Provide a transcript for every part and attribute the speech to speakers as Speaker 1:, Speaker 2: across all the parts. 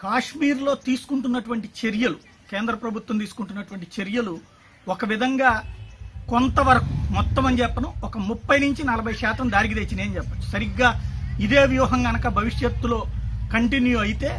Speaker 1: కాశ్మీర్లో తీసుకుంటున్నటువంటి చర్యలు కేంద్ర ప్రభుత్వం తీసుకుంటున్నటువంటి చర్యలు ఒక విధంగా కొంతవరకు మొత్తం అని చెప్పను ఒక ముప్పై నుంచి నలభై శాతం దారికి తెచ్చినాయని చెప్పచ్చు. సరిగ్గా ఇదే వ్యూహం కనుక భవిష్యత్తులో కంటిన్యూ అయితే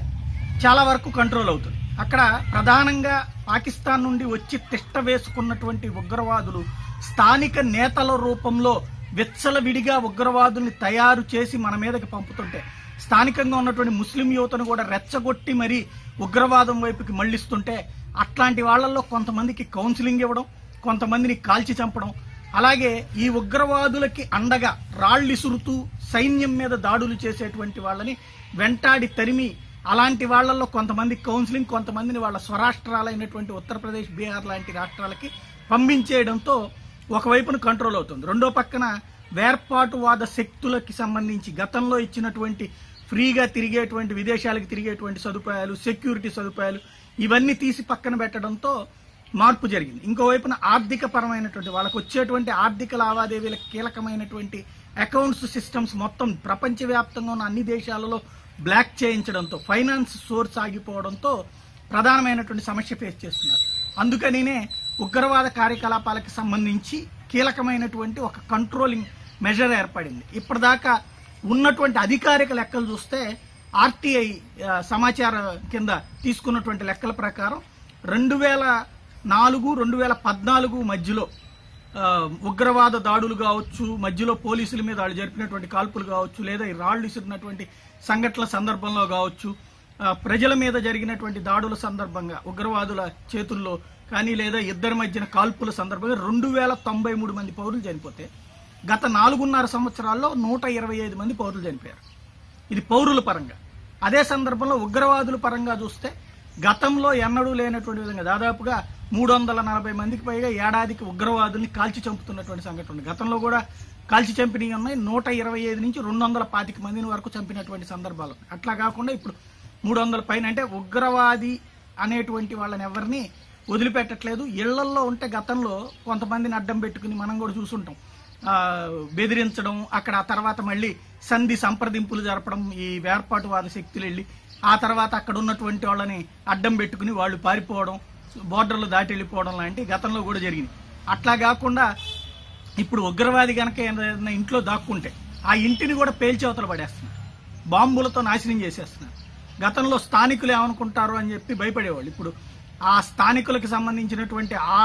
Speaker 1: చాలా వరకు కంట్రోల్ అవుతుంది. అక్కడ ప్రధానంగా పాకిస్తాన్ నుండి వచ్చి తిష్ట వేసుకున్నటువంటి ఉగ్రవాదులు స్థానిక నేతల రూపంలో విచ్చలవిడిగా ఉగ్రవాదుల్ని తయారు చేసి మన మీదకి పంపుతుంటే స్థానికంగా ఉన్నటువంటి ముస్లిం యువతను కూడా రెచ్చగొట్టి మరీ ఉగ్రవాదం వైపుకి మళ్ళిస్తుంటే అట్లాంటి వాళ్ళల్లో కొంతమందికి కౌన్సిలింగ్ ఇవ్వడం కొంతమందిని కాల్చి చంపడం అలాగే ఈ ఉగ్రవాదులకి అండగా రాళ్ళిసురుతూ సైన్యం మీద దాడులు చేసేటువంటి వాళ్ళని వెంటాడి తరిమి అలాంటి వాళ్ళల్లో కొంతమంది కౌన్సిలింగ్ కొంతమందిని వాళ్ళ స్వరాష్ట్రాలైనటువంటి ఉత్తరప్రదేశ్ బీహార్ లాంటి రాష్ట్రాలకి పంపించేయడంతో ఒకవైపున కంట్రోల్ అవుతుంది. రెండో పక్కన వేర్పాటువాద శక్తులకి సంబంధించి గతంలో ఇచ్చినటువంటి ఫ్రీగా తిరిగేటువంటి విదేశాలకు తిరిగేటువంటి సదుపాయాలు సెక్యూరిటీ సదుపాయాలు ఇవన్నీ తీసి పక్కన పెట్టడంతో మార్పు జరిగింది. ఇంకోవైపున ఆర్థిక పరమైనటువంటి వాళ్ళకు వచ్చేటువంటి ఆర్థిక లావాదేవీలకు కీలకమైనటువంటి అకౌంట్స్ సిస్టమ్స్ మొత్తం ప్రపంచవ్యాప్తంగా ఉన్న అన్ని దేశాలలో బ్లాక్ చేయించడంతో ఫైనాన్స్ సోర్స్ ఆగిపోవడంతో ప్రధానమైనటువంటి సమస్య ఫేస్ చేస్తున్నారు. అందుకనినే ఉగ్రవాద కార్యకలాపాలకు సంబంధించి కీలకమైనటువంటి ఒక కంట్రోలింగ్ మెజర్ ఏర్పడింది. ఇప్పటిదాకా ఉన్నటువంటి అధికారిక లెక్కలు చూస్తే ఆర్టీఐ సమాచార కింద తీసుకున్నటువంటి లెక్కల ప్రకారం రెండు వేల నాలుగు రెండు వేల పద్నాలుగు మధ్యలో ఉగ్రవాద దాడులు కావచ్చు మధ్యలో పోలీసుల మీద వాళ్ళు జరిపినటువంటి కాల్పులు కావచ్చు లేదా ఈ రాళ్ళు ఇసిరినటువంటి సంఘటనల సందర్భంలో కావచ్చు ప్రజల మీద జరిగినటువంటి దాడుల సందర్భంగా ఉగ్రవాదుల చేతుల్లో కానీ లేదా ఇద్దరి మధ్యన కాల్పుల సందర్భంగా రెండు వేల తొంభై మూడు మంది పౌరులు చనిపోతే గత నాలుగున్నర సంవత్సరాల్లో నూట ఇరవై ఐదు మంది పౌరులు చనిపోయారు. ఇది పౌరుల పరంగా. అదే సందర్భంలో ఉగ్రవాదుల పరంగా చూస్తే గతంలో ఎన్నడూ లేనటువంటి విధంగా దాదాపుగా మూడు వందల నలభై మందికి పైగా ఏడాదికి ఉగ్రవాదుల్ని కాల్చి చంపుతున్నటువంటి సంఘటన ఉంది. గతంలో కూడా కాల్చి చంపినవి ఉన్నాయి. నూట ఇరవై ఐదు నుంచి రెండు వందల పాతిక మందిని వరకు చంపినటువంటి సందర్భాలు అట్లా కాకుండా ఇప్పుడు మూడు వందల పైన అంటే ఉగ్రవాది అనేటువంటి వాళ్ళని ఎవరిని వదిలిపెట్టట్లేదు. ఇళ్ళల్లో ఉంటే గతంలో కొంతమందిని అడ్డం పెట్టుకుని మనం కూడా చూసుంటాం. బెదిరించడం అక్కడ ఆ తర్వాత మళ్ళీ సంధి సంప్రదింపులు జరపడం ఈ వేర్పాటువాద శక్తులు వెళ్ళి ఆ తర్వాత అక్కడ ఉన్నటువంటి వాళ్ళని అడ్డం పెట్టుకుని వాళ్ళు పారిపోవడం బోర్డర్లు దాటి వెళ్ళిపోవడం లాంటి గతంలో కూడా జరిగింది అట్లా కాకుండా ఇప్పుడు ఉగ్రవాది గనక ఏదైనా ఇంట్లో దాక్కుంటే ఆ ఇంటిని కూడా పేల్చేవతలు పడేస్తున్నారు. బాంబులతో నాశనం చేసేస్తున్నారు. గతంలో స్థానికులు ఏమనుకుంటారు అని చెప్పి భయపడేవాళ్ళు. ఇప్పుడు ఆ స్థానికులకు సంబంధించినటువంటి ఆ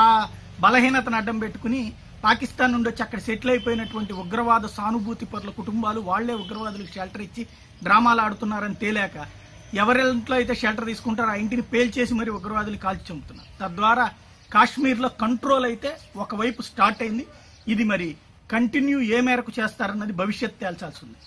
Speaker 1: బలహీనతను అడ్డం పెట్టుకుని పాకిస్తాన్ నుండి వచ్చి అక్కడ సెటిల్ అయిపోయినటువంటి ఉగ్రవాద సానుభూతి పరుల కుటుంబాలు వాళ్ళే ఉగ్రవాదులకు షెల్టర్ ఇచ్చి డ్రామాలు ఆడుతున్నారని తేలాక ఎవరింట్లో అయితే షెల్టర్ తీసుకుంటారో ఆ ఇంటిని పేల్చేసి మరి ఉగ్రవాదులు కాల్చి చంపుతున్నారు. తద్వారా కాశ్మీర్లో కంట్రోల్ అయితే ఒకవైపు స్టార్ట్ అయింది. ఇది మరి కంటిన్యూ ఏ మేరకు చేస్తారన్నది భవిష్యత్ తేల్చాల్సి ఉంది.